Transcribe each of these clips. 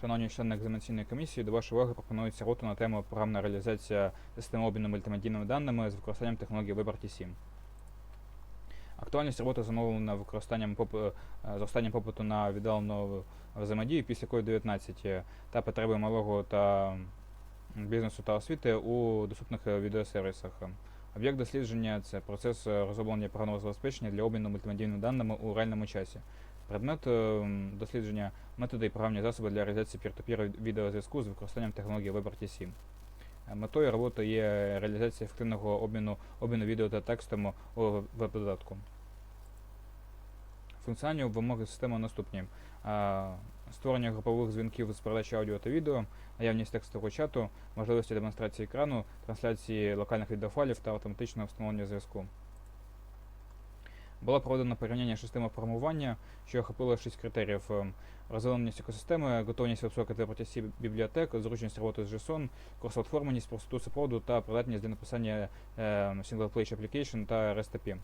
Шановні члени екзаменаційної комісії, до вашої уваги пропонується робота на тему програмна реалізація системи обміну мультимедійними даними з використанням технології Liberty 7. Актуальність роботи замовлена використанням поп... е, зростанням попиту на віддалену взаємодію після COVID-19 та потреби малого та бізнесу та освіти у доступних відеосервісах. Об'єкт дослідження це процес розроблення програмного забезпечення для обміну мультимедійними даними у реальному часі. Предмет е, дослідження методи і програмні засоби для реалізації peer-to-peer відеозв'язку з використанням технології Liberty 7. Е, Метою роботи є реалізація ефективного обміну, обміну відео та текстом у веб-додатку. Функціональні вимоги системи наступні: створення групових дзвінків з передачі аудіо та відео, наявність текстового чату, можливості демонстрації екрану, трансляції локальних відеофайлів та автоматичного встановлення зв'язку. Було проведено порівняння системи формування, що охопило 6 критеріїв: Ем, розвиненість екосистеми, готовність високої для проті бібліотек, зручність роботи з JSON, кросплатформеність, простоту супроводу та придатність для написання е, single page application та REST API.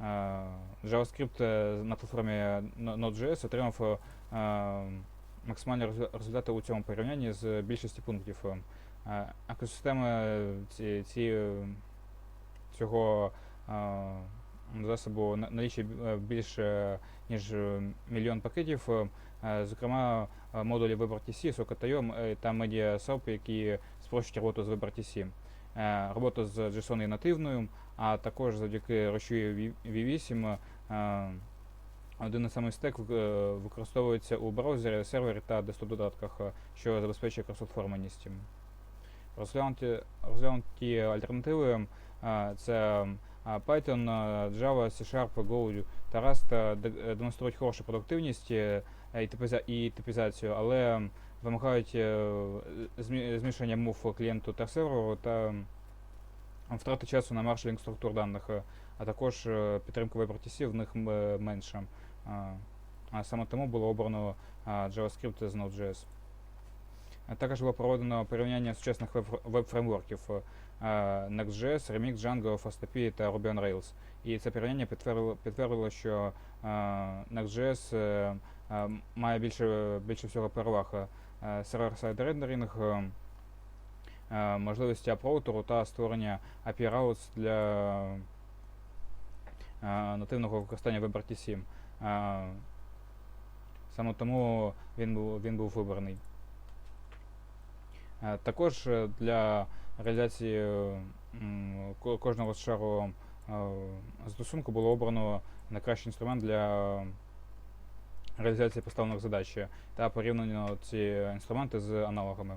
Е, JavaScript е, на платформі Node.js отримав е, максимальні результати у цьому порівнянні з більшості пунктів. Екосистеми ці, ці, цього засобу на- налічує е, більше ніж е, мільйон пакетів, зокрема модулі WebRTC, SOCATIO е, та MediaSoap, які спрощують роботу з WebRTC. Робота з JSON є нативною, а також завдяки рушію V8 е, один і самий стек використовується у браузері, сервері та десктоп-додатках, що забезпечує кросплатформеність. Розглянуті, альтернативи це Python, Java, C-Sharp, Go та Rust е, де- демонструють хорошу продуктивність е, і типізацію, але вимагають е, змішання мов клієнту та серверу та втрати часу на маршалінг структур даних, а також підтримка WebRTC в них м, е, менша. А, А саме тому було обрано JavaScript з Node.js. Також було проведено порівняння сучасних веб- веб-фреймворків Next.js, Remix, Django, FastAPI та Ruby on Rails. І це порівняння підтвердило, підтвердило що Next.js е, має більше, більше всього переваг. Е, Сервер-сайд рендеринг, е, можливості апроутеру та створення API routes для нативного використання WebRTC. Саме тому він був, він був вибраний. Також для реалізації е, кожного шару е, застосунку було обрано найкращий інструмент для реалізації поставлених задач та порівняно ці інструменти з аналогами.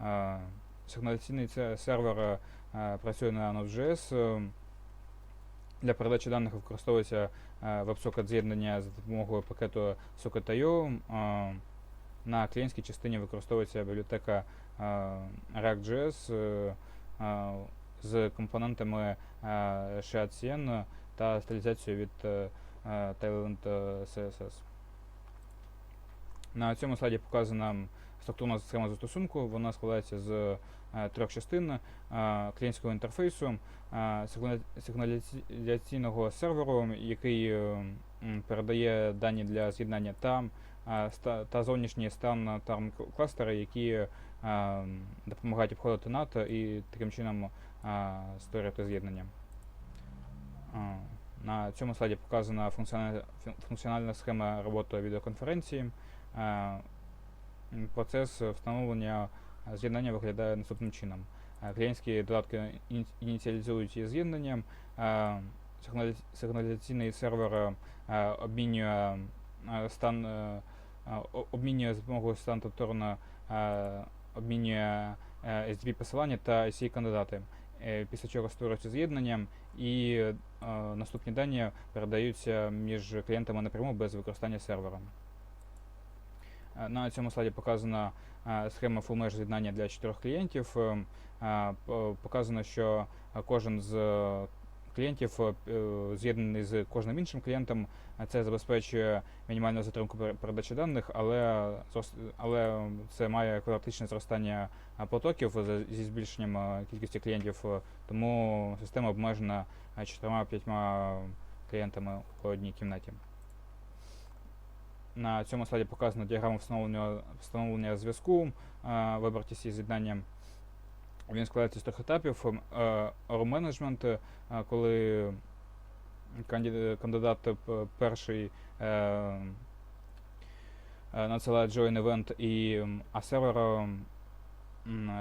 Е, Сигналяційний сервер працює на Node.js. Для передачі даних використовується WebSocket з'єднання за допомогою пакету Socket.io. На клієнтській частині використовується бібліотека React.js е, е, з компонентами е, ShadCN та стилізацією від е, е, Tailwind е, CSS. На цьому слайді показана структурна схема застосунку. Вона складається з е, трьох частин е, клієнтського інтерфейсу, е, сигналі- сигналяційного серверу, який е, передає дані для з'єднання, та, е, ста- та зовнішній стан тарм кластери, які е, допомагають обходити NAT і таким чином створювати з'єднання. На цьому слайді показана функціональна, схема роботи відеоконференції. Процес встановлення з'єднання виглядає наступним чином. Клієнтські додатки ініціалізують її з'єднанням. сигналі- Сигналізаційний сервер обмінює стан е, обмінює за допомогою стан Торна обмінює е, SDP посилання та IC кандидати. Е, Після чого створюється з'єднання і е, наступні дані передаються між клієнтами напряму без використання сервера. На цьому слайді показана схема full mesh з'єднання для чотирьох клієнтів. По- Показано, що кожен з клієнтів е, е, з'єднаний з кожним іншим клієнтом. Це забезпечує мінімальну затримку передачі даних, але, але це має квадратичне зростання е, потоків зі збільшенням кількості клієнтів, тому система обмежена е, чотирма-п'ятьма клієнтами у одній кімнаті. На цьому слайді показана діаграма встановлення, встановлення зв'язку з з'єднанням. Він складається з трьох етапів. Ору менеджмент, коли кандидат перший е, е, надсилає join event і а сервер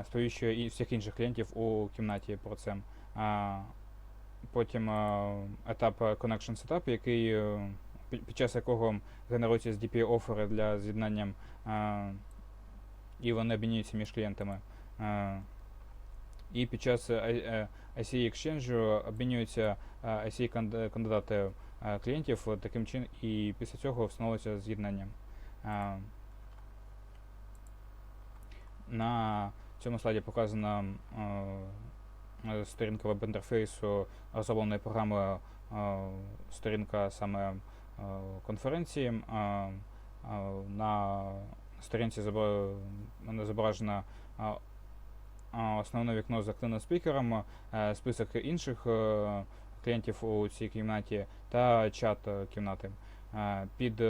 сповіщує і всіх інших клієнтів у кімнаті про це. Потім е, етап е, connection setup, який, е, під час якого генеруються SDP офери для з'єднання, е, і вони обмінюються між клієнтами. І під час е, е, ICE Exchange обмінюються е, ICE канд- кандидати клієнтів таким чином, і після цього встановлюється з'єднання. На цьому слайді показана сторінка веб-інтерфейсу розробленої програми, сторінка саме конференції. На сторінці зобра- основне вікно з активним спікером, е, список інших е, клієнтів у цій кімнаті та чат кімнати. Е, Під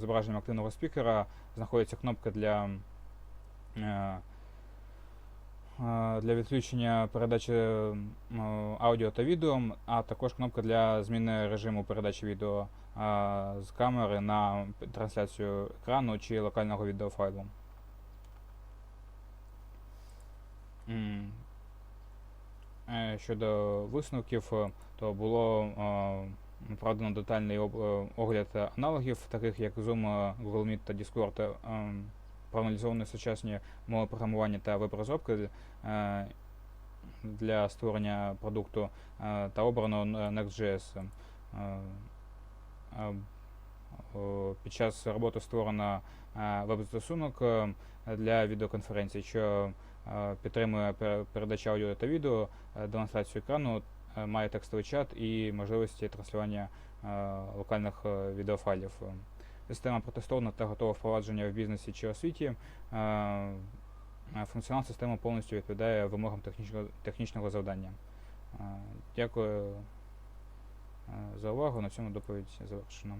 зображенням активного спікера знаходиться кнопка для, для відключення передачі аудіо та відео, а також кнопка для зміни режиму передачі відео з камери на трансляцію екрану чи локального відеофайлу. Щодо висновків, е, то було е, проведено детальний е, огляд е, аналогів, таких як Zoom, е, Google Meet та Discord, е, проаналізовані сучасні мови програмування та веб-розробки е, для створення продукту е, та обрано Next.js. Під час роботи створено е, веб-застосунок е, для відеоконференцій, що е, підтримує передачу аудіо та відео, демонстрацію екрану, має текстовий чат і можливості транслювання локальних відеофайлів. Система протестована та готова впровадження в бізнесі чи освіті. Функціонал системи повністю відповідає вимогам технічного, технічного завдання. Дякую за увагу. На цьому доповідь завершено.